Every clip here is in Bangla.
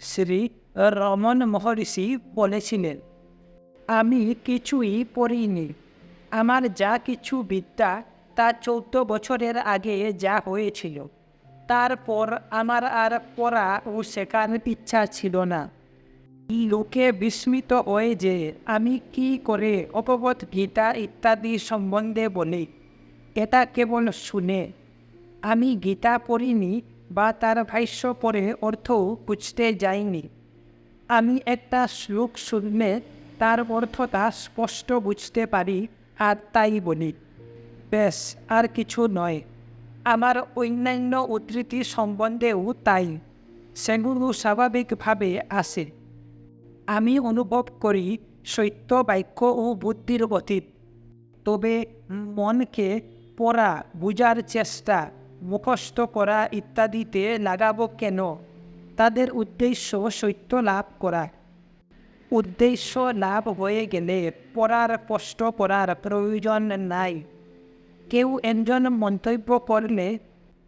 শ্রী রমন মহর্ষি বলেছিলেন, আমি কিছুই পড়িনি আমার যা কিছু বিদ্যা তা চৌদ্দ বছরের আগে যা হয়েছিল, তারপর আমার আর পড়া ও শেখার ইচ্ছা ছিল না। লোকে বিস্মিত হয়ে যে আমি কি করে অপবত গীতা ইত্যাদি সম্বন্ধে বলি। এটা কেবল শুনে। আমি গীতা পড়িনি বা তার ভাষ্য পড়ে অর্থও বুঝতে যাইনি। আমি একটা শ্লোক শুনলে তার অর্থটা স্পষ্ট বুঝতে পারি, আর তাই বলি। বেশ, আর কিছু নয়। আমার অন্যান্য উদ্ধৃতি সম্বন্ধেও তাই। সেগুলো স্বাভাবিকভাবে আসে আমি অনুভব করি সত্য বাক্য ও বুদ্ধির অতীত তবে মনকে পড়া, বোঝার চেষ্টা মুখস্থ করা ইত্যাদিতে লাগাবো কেন? তাদের উদ্দেশ্য সত্য লাভ করা। উদ্দেশ্য লাভ হয়ে গেলে পড়ার কষ্ট করার প্রয়োজন নাই। কেউ একজন মন্তব্য করলে,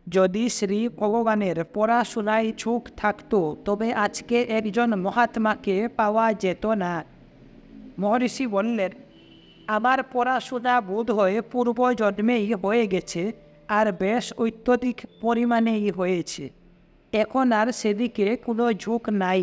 যদি শ্রী ভগবানের পড়াশোনায় ঝুঁক থাকত, তবে আজকে একজন মহাত্মাকে পাওয়া যেত না। মহর্ষি বললেন, আমার পড়াশোনা বোধ হয়ে পূর্বজন্মেই হয়ে গেছে। আর বেশ অত্যধিক পরিমাণেই হয়েছে। এখন আর সেদিকে কোনো ঝুঁক নাই।